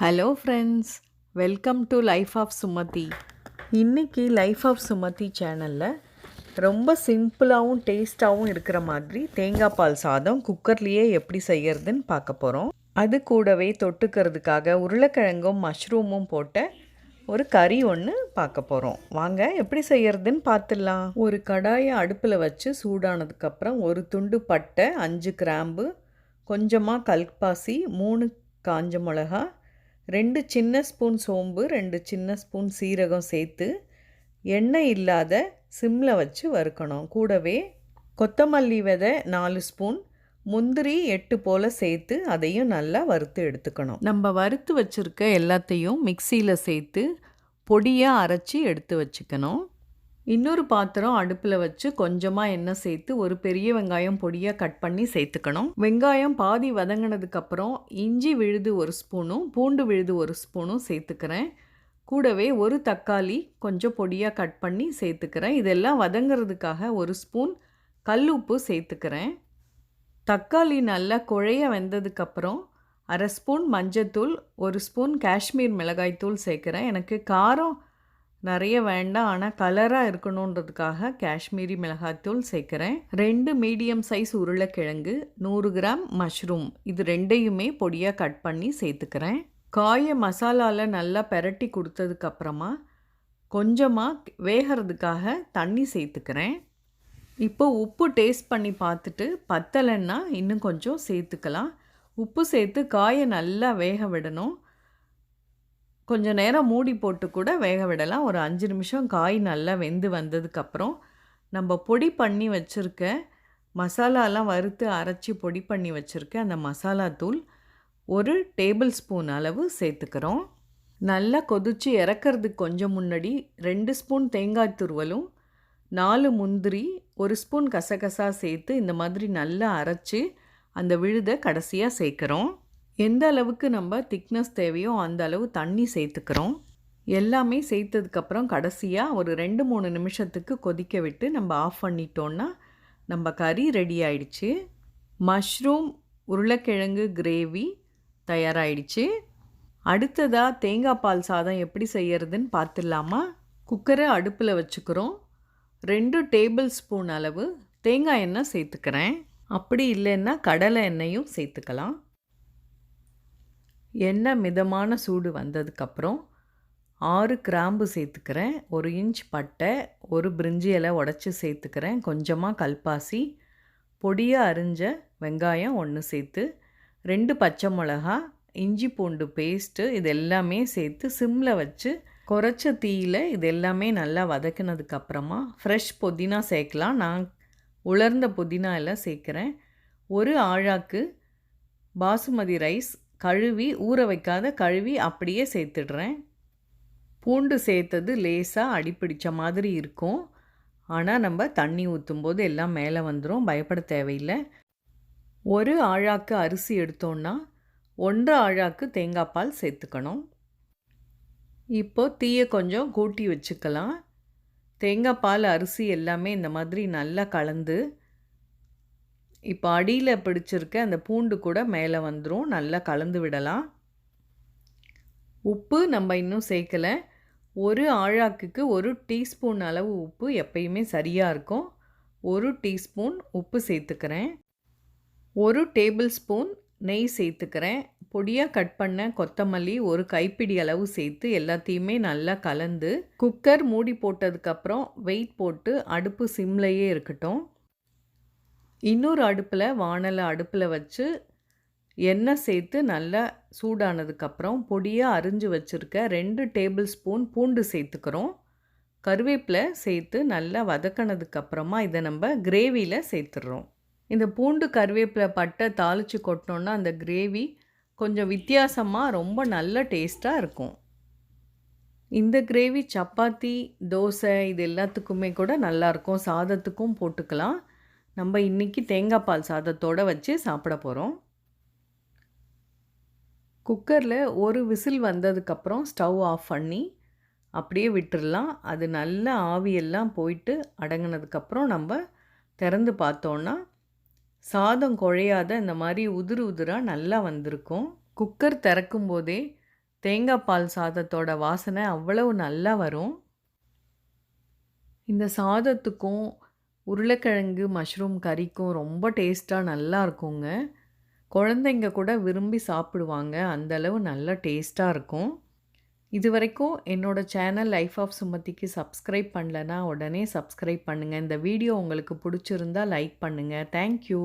Hello friends welcome to life of Sumathi இன்னைக்கு life of Sumathi சேனலில் ரொம்ப சிம்பிளாகவும் டேஸ்ட்டாகவும் இருக்கிற மாதிரி தேங்காய் பால் சாதம் குக்கர்லேயே எப்படி செய்யறதுன்னு பார்க்க போகிறோம் அது கூடவே தொட்டுக்கிறதுக்காக உருளைக்கிழங்கும் மஷ்ரூமும் போட்ட ஒரு கறி ஒன்று பார்க்க போகிறோம் வாங்க எப்படி செய்யறதுன்னு பார்த்துடலாம். ஒரு கடாயை அடுப்பில் வச்சு சூடானதுக்கப்புறம் ஒரு துண்டு பட்டை அஞ்சு கிராம்பு கொஞ்சமாக கல்பாசி மூணு காஞ்ச மிளகா ரெண்டு சின்ன ஸ்பூன் சோம்பு ரெண்டு சின்ன ஸ்பூன் சீரகம் சேர்த்து எண்ணெய் இல்லாத சிம்மில் வச்சு வறுக்கணும். கூடவே கொத்தமல்லி விதை நாலு ஸ்பூன் முந்திரி எட்டு போல் சேர்த்து அதையும் நல்லா வறுத்து எடுத்துக்கணும். நம்ம வறுத்து வச்சுருக்க எல்லாத்தையும் மிக்சியில் சேர்த்து பொடியாக அரைச்சி எடுத்து வச்சுக்கணும். இன்னொரு பாத்திரம் அடுப்பில் வச்சு கொஞ்சமாக எண்ணெய் சேர்த்து ஒரு பெரிய வெங்காயம் பொடியாக கட் பண்ணி சேர்த்துக்கணும். வெங்காயம் பாதி வதங்கினதுக்கப்புறம் இஞ்சி விழுது ஒரு ஸ்பூனும் பூண்டு விழுது ஒரு ஸ்பூனும் சேர்த்துக்கிறேன். கூடவே ஒரு தக்காளி கொஞ்சம் பொடியாக கட் பண்ணி சேர்த்துக்கிறேன். இதெல்லாம் வதங்கிறதுக்காக ஒரு ஸ்பூன் கல் உப்பு சேர்த்துக்கிறேன். தக்காளி நல்லா குழைய வெந்ததுக்கப்புறம் அரை ஸ்பூன் மஞ்சத்தூள் ஒரு ஸ்பூன் காஷ்மீர் மிளகாய்த்தூள் சேர்க்குறேன். எனக்கு காரம் நிறைய வேண்டாம் ஆனால் கலராக இருக்கணுன்றதுக்காக காஷ்மீரி மிளகாய்த்தூள் சேர்க்குறேன். ரெண்டு மீடியம் சைஸ் உருளைக்கிழங்கு நூறு கிராம் மஷ்ரூம். இது ரெண்டையுமே பொடியாக கட் பண்ணி சேர்த்துக்கிறேன். காயை மசாலாவில் நல்லா பெரட்டி கொடுத்ததுக்கப்புறமா கொஞ்சமாக வேகிறதுக்காக தண்ணி சேர்த்துக்கிறேன். இப்போ உப்பு டேஸ்ட் பண்ணி பார்த்துட்டு பத்தலைன்னா இன்னும் கொஞ்சம் சேர்த்துக்கலாம். உப்பு சேர்த்து காயை நல்லா வேக விடணும். கொஞ்சம் நேரம் மூடி போட்டு கூட வேக விடலாம். ஒரு அஞ்சு நிமிஷம் காய் நல்லா வெந்து வந்ததுக்கப்புறம் நம்ம பொடி பண்ணி வச்சுருக்க மசாலாலாம் வறுத்து அரைச்சி பொடி பண்ணி வச்சுருக்க அந்த மசாலா தூள் ஒரு டேபிள் ஸ்பூன் அளவு சேர்த்துக்கிறோம். நல்லா கொதித்து இறக்கிறதுக்கு கொஞ்சம் முன்னாடி ரெண்டு ஸ்பூன் தேங்காய் துருவலும் நாலு முந்திரி ஒரு ஸ்பூன் கசகசா சேர்த்து இந்த மாதிரி நல்லா அரைச்சி அந்த விழுதை கடைசியாக சேர்க்குறோம். எந்த அளவுக்கு நம்ம திக்னஸ் தேவையோ அந்த அளவு தண்ணி சேர்த்துக்கிறோம். எல்லாமே சேர்த்ததுக்கப்புறம் கடைசியாக ஒரு ரெண்டு மூணு நிமிஷத்துக்கு கொதிக்க விட்டு நம்ம ஆஃப் பண்ணிட்டோன்னா நம்ம கறி ரெடி ஆயிடுச்சு. மஷ்ரூம் உருளைக்கிழங்கு கிரேவி தயாராகிடுச்சு அடுத்ததாக தேங்காய் பால் சாதம் எப்படி செய்யறதுன்னு பார்த்துடலாமா? குக்கரை அடுப்பில் வச்சுக்கிறோம். ரெண்டு டேபிள் ஸ்பூன் அளவு தேங்காய் எண்ணெய் சேர்த்துக்கிறேன். அப்படி இல்லைன்னா கடலை எண்ணெயும் சேர்த்துக்கலாம். எண்ணெய் மிதமான சூடு வந்ததுக்கப்புறம் ஆறு கிராம்பு சேர்த்துக்கிறேன் ஒரு இன்ச் பட்டை ஒரு பிரிஞ்சி இலை உடச்சி சேர்த்துக்கிறேன் கொஞ்சமாக கல்பாசி பொடியாக அரிஞ்ச வெங்காயம் ஒன்று சேர்த்து ரெண்டு பச்சை மிளகா இஞ்சி பூண்டு பேஸ்ட்டு இது எல்லாமே சேர்த்து சிம்மில் வச்சு குறைச்ச தீயில் இது எல்லாமே நல்லா வதக்கினதுக்கப்புறமா ஃப்ரெஷ் புதினா சேர்க்கலாம். நான் உலர்ந்த புதினா எல்லாம் சேர்க்குறேன். ஒரு ஆழாக்கு பாசுமதி ரைஸ் கழுவி ஊற வைக்காத கழுவி அப்படியே சேர்த்துடுறேன். பூண்டு சேர்த்தது லேசாக அடிப்பிடிச்ச மாதிரி இருக்கும். ஆனால் நம்ம தண்ணி ஊற்றும்போது எல்லாம் மேலே வந்துடும் பயப்பட தேவையில்லை. ஒரு ஆழாக்கு அரிசி எடுத்தோன்னா ஒன்றரை ஆழாக்கு தேங்காய் பால் சேர்த்துக்கணும். இப்போ தீயை கொஞ்சம் கூட்டி வச்சுக்கலாம். தேங்காய் பால் அரிசி எல்லாமே இந்த மாதிரி நல்லா கலந்து இப்போ அடியில் பிடிச்சிருக்க அந்த பூண்டு கூட மேலே வந்துடும் நல்லா கலந்து விடலாம். உப்பு நம்ம இன்னும் சேர்க்கலை. ஒரு ஆழாக்குக்கு ஒரு டீஸ்பூன் அளவு உப்பு எப்பயுமே சரியாக இருக்கும். ஒரு டீஸ்பூன் உப்பு சேர்த்துக்கிறேன். ஒரு டேபிள் ஸ்பூன் நெய் சேர்த்துக்கிறேன். பொடியாக கட் பண்ண கொத்தமல்லி ஒரு கைப்பிடி அளவு சேர்த்து எல்லாத்தையுமே நல்லா கலந்து குக்கர் மூடி போட்டதுக்கப்புறம் வெயிட் போட்டு அடுப்பு சிம்லையே இருக்கட்டும். இன்னொரு அடுப்பில் வானலை அடுப்பில் வச்சு எண்ணெய் சேர்த்து நல்லா சூடானதுக்கப்புறம் பொடியாக அரிஞ்சு வச்சுருக்க ரெண்டு டேபிள் ஸ்பூன் பூண்டு சேர்த்துக்கிறோம். கருவேப்பிலை சேர்த்து நல்லா வதக்கினதுக்கப்புறமா இதை நம்ம கிரேவியில் சேர்த்துடுறோம் இந்த பூண்டு கருவேப்பிலை பட்டை தாளித்து கொட்டினோன்னா அந்த கிரேவி கொஞ்சம் வித்தியாசமாக ரொம்ப நல்ல டேஸ்ட்டாக இருக்கும். இந்த கிரேவி சப்பாத்தி தோசை இது எல்லாத்துக்குமே கூட நல்லாயிருக்கும் சாதத்துக்கும் போட்டுக்கலாம். நம்ம இன்றைக்கி தேங்காய் பால் சாதத்தோடு வச்சு சாப்பிட போகிறோம் குக்கரில் ஒரு விசில் வந்ததுக்கப்புறம் ஸ்டவ் ஆஃப் பண்ணி அப்படியே விட்டுடலாம் அது நல்ல ஆவியெல்லாம் போயிட்டு அடங்கினதுக்கப்புறம் நம்ம திறந்து பார்த்தோன்னா சாதம் குழையாத இந்த மாதிரி உதிரு உதிராக நல்லா வந்திருக்கும். குக்கர் திறக்கும் போதே தேங்காய் பால் சாதத்தோட வாசனை அவ்வளவு நல்லா வரும். இந்த சாதத்துக்கும் உருளைக்கிழங்கு மஷ்ரூம் கறிக்கும் ரொம்ப டேஸ்ட்டாக நல்லா இருக்குங்க. குழந்தைங்க கூட விரும்பி சாப்பிடுவாங்க. அந்தளவு நல்லா டேஸ்ட்டாக இருக்கும். இது வரைக்கும் என்னோடய சேனல் லைஃப் ஆஃப் சுமதிக்கு சப்ஸ்கிரைப் பண்ணலன்னா உடனே சப்ஸ்கிரைப் பண்ணுங்கள் இந்த வீடியோ உங்களுக்கு பிடிச்சிருந்தா லைக் பண்ணுங்கள் தேங்க்யூ